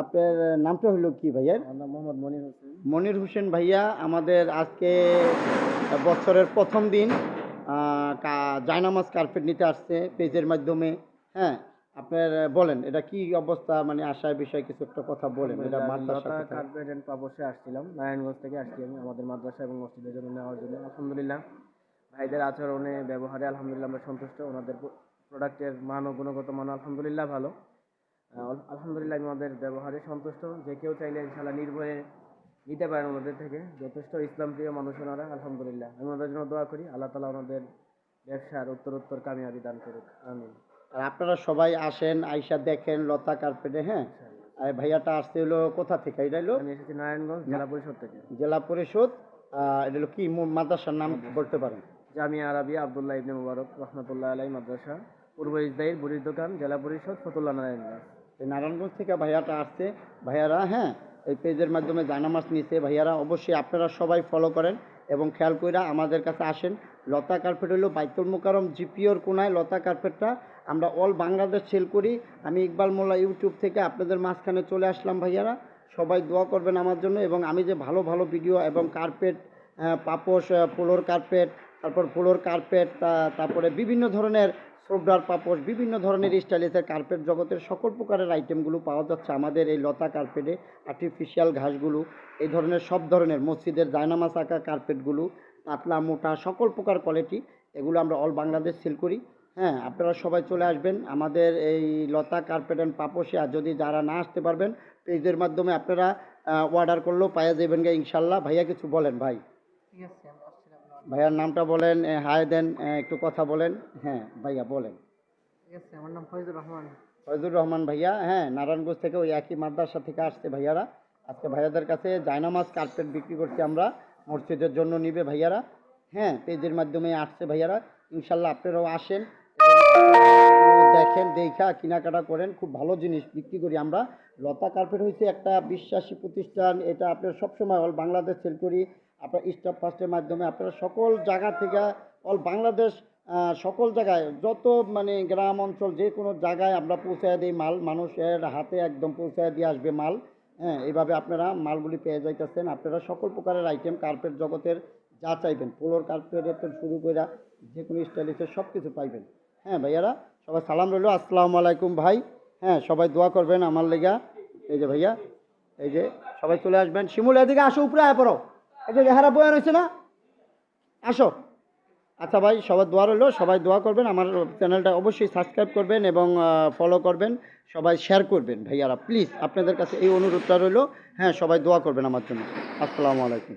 আপনার নামটা হলো কি ভাইয়ার মোহাম্মদ মনির হোসেন। মনির হোসেন ভাইয়া আমাদের আজকে বছরের প্রথম দিন জায়নামাজ কার্পেট নিতে আসছে পেজের মাধ্যমে। হ্যাঁ আপনার বলেন এটা কি অবস্থা? মানে আশায় বিষয়ে কিছু একটা কথা বলেন এটা মাদ্রাসা? কার্পেট পাপসে আসছিলাম নারায়ণগঞ্জ থেকে আসছি আমি আমাদের মাদ্রাসা এবং মসজিদের জন্য নেওয়ার জন্য। আলহামদুলিল্লাহ ভাইদের আচরণে ব্যবহারে আলহামদুলিল্লাহ আমরা সন্তুষ্ট ওনাদের প্রোডাক্টের মান ও গুণগত মান আলহামদুলিল্লাহ ভালো। আলহামদুলিল্লাহ আমি আমাদের ব্যবহারে সন্তুষ্ট। যে কেউ চাইলে ইনশাল্লাহ নির্ভয়ে নিতে পারেন ওনাদের থেকে। যথেষ্ট ইসলাম প্রিয় মানুষ ওনারা আলহামদুলিল্লাহ। আমি ওনাদের জন্য দোয়া করি আল্লাহ তালা ওনাদের ব্যবসার উত্তরোত্তর কামিয়াবি দান করুক। আমিন। আর আপনারা সবাই আসেন আইসা দেখেন লতা কার্পেটে হ্যাঁ? আর ভাইয়াটা আসতে হলো কোথা থেকে? এটা হলো আমি এসেছি নারায়ণগঞ্জ জেলা পরিষদ থেকে। জেলা পরিষদ এটা হলো কি মাদ্রাসার নাম বলতে পারেন? জামিয়া আরাবিয়া আবদুল্লাহ ইবনে মুবারক রহমতুল্লাহ আলাই মাদ্রাসা। পূর্ব ইসদাইর বুড়ির দোকান জেলা পরিষদ ফতুল্লাহ নারায়ণগঞ্জ। এই নারায়ণগঞ্জ থেকে ভাইয়াটা আসছে। ভাইয়ারা হ্যাঁ এই পেজের মাধ্যমে জায়নামাজ নিছে ভাইয়ারা, অবশ্যই আপনারা সবাই ফলো করেন এবং খেয়াল কইরা আমাদের কাছে আসেন। লতা কার্পেট হলো বাইতুল মোকারম জিপিওর কোনায় লতা কার্পেটটা আমরা অল বাংলাদেশ সেল করি। আমি ইকবাল মোল্লা ইউটিউব থেকে আপনাদের মাঝখানে চলে আসলাম ভাইয়ারা। সবাই দোয়া করবেন আমার জন্য এবং আমি যে ভালো ভালো ভিডিও এবং কার্পেট পাপোশ ফ্লোর কার্পেট তারপর ফ্লোর কার্পেট তারপরে বিভিন্ন ধরনের সোফডার পাপোশ, বিভিন্ন ধরনের স্টাইলিসের কার্পেট জগতের সকল প্রকারের আইটেমগুলো পাওয়া যাচ্ছে, আমাদের এই লতা কার্পেটে আর্টিফিশিয়াল ঘাসগুলো, এই ধরনের সব ধরনের মসজিদের জায়নামাজ আঁকা কার্পেটগুলো পাতলা, মোটা, সকল প্রকার কোয়ালিটি এগুলো আমরা অল বাংলাদেশ সেল করি হ্যাঁ আপনারা সবাই চলে আসবেন আমাদের এই লতা কার্পেট অ্যান্ড পাপোশে, আর যদি যারা না আসতে পারবেন, পেজের মাধ্যমে আপনারা অর্ডার করলেও পাওয়া যাবেন ইনশাল্লাহ ভাইয়া, কিছু বলেন ভাই ঠিক আছে। ভাইয়ার নামটা বলেন হায় হাই দেন একটু কথা বলেন। হ্যাঁ ভাইয়া বলেন। ঠিক আছে আমার নাম ফয়জুর রহমান। ফয়জুর রহমান ভাইয়া হ্যাঁ নারায়ণগঞ্জ থেকে ওই একই মাদ্রাসা থেকে আসছে ভাইয়ারা। আজকে ভাইয়াদের কাছে জায়নামাজ কার্পেট বিক্রি করছি আমরা। মসজিদের জন্য নিবে ভাইয়ারা। হ্যাঁ পেজের মাধ্যমে আসছে ভাইয়ারা। ইনশাল্লাহ আপনারাও আসেন। দেখেন, দেখা কেনাকাটা করেন, খুব ভালো জিনিস বিক্রি করি আমরা। লতা কার্পেট হয়েছে একটা বিশ্বাসী প্রতিষ্ঠান, এটা আপনার সবসময় অল বাংলাদেশ সেল করি। আপনার স্টাফ ফার্স্টের মাধ্যমে আপনারা সকল জায়গা থেকে, অল বাংলাদেশ সকল জায়গায়, যত মানে গ্রাম অঞ্চল, যে কোনো জায়গায় আমরা পৌঁছায় দিই মাল, মানুষের হাতে একদম পৌঁছায় দিয়ে আসবে মাল। হ্যাঁ এইভাবে আপনারা মালগুলি পেয়ে যাইতেছেন। আপনারা সকল প্রকারের আইটেম কার্পেট জগতের যা চাইবেন পোলোর কার্পেটের শুরু করে যে কোনো স্টাইলিশের সব কিছু পাইবেন। হ্যাঁ ভাইয়ারা? সবাই সালাম রইল। আসসালামু আলাইকুম ভাই। হ্যাঁ সবাই দোয়া করবেন আমার লেগা। এই যে ভাইয়া, এই যে সবাই চলে আসবেন। শিমুল, এদিকে আসো, উপরে আয় পড়ো। এই যে রেহারা বয়া রয়েছে না? আসো। আচ্ছা ভাই, সবার দোয়া রইল। সবাই দোয়া করবেন। আমার চ্যানেলটা অবশ্যই সাবস্ক্রাইব করবেন এবং ফলো করবেন। সবাই শেয়ার করবেন। ভাইয়ারা প্লিজ আপনাদের কাছে এই অনুরোধটা রইল। হ্যাঁ সবাই দোয়া করবেন আমার জন্য। আসসালামু আলাইকুম।